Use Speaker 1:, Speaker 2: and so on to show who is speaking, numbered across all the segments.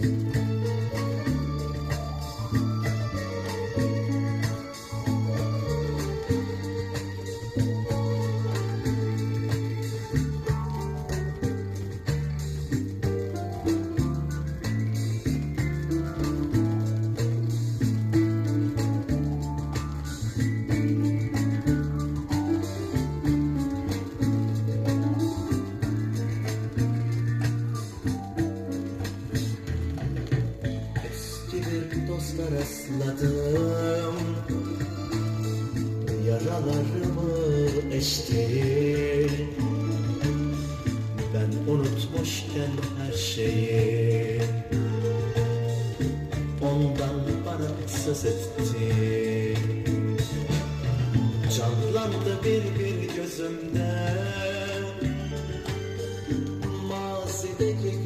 Speaker 1: Thank you. Bir dosta rastladım. Yaralarımı eşti. Ben unutmuşken her şeyi. Ondan bana söz etti. Canlandı bir bir gözümde. Mazideki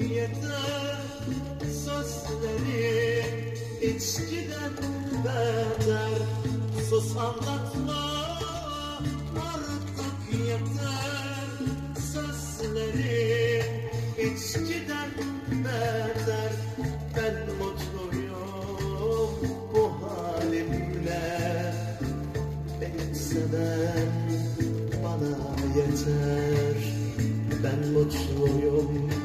Speaker 1: yeter Sözleri içkiden beter Sus anlatma artık yeter. Sözleri içkiden beter Ben mutluyum bu halimle. Beni seven bana yeter. Ben mutluyum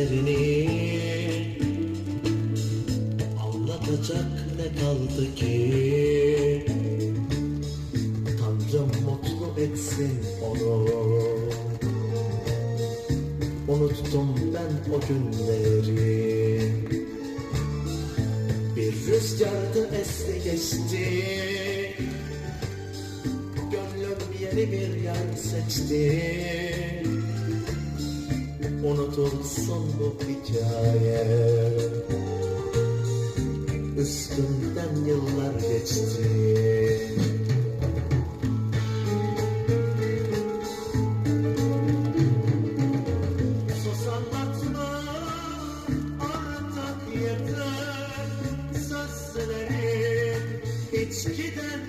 Speaker 1: sözlerini Anlatacak ne kaldı ki? Tanrım mutlu etsin onu. Unuttum ben o günleri. Bir rüzgarda esti geçti. Gönlüm yeni bir yer seçti Unutulsun bu hikaye. Üstünden yıllar geçti. İçkiden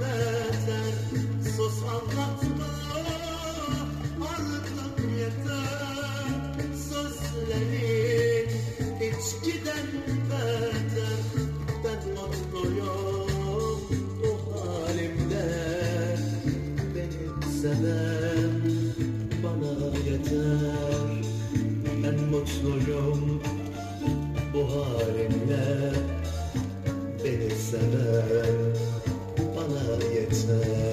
Speaker 1: beter Sus anlatma Mecnunum bu halimle Beni seven bana yeter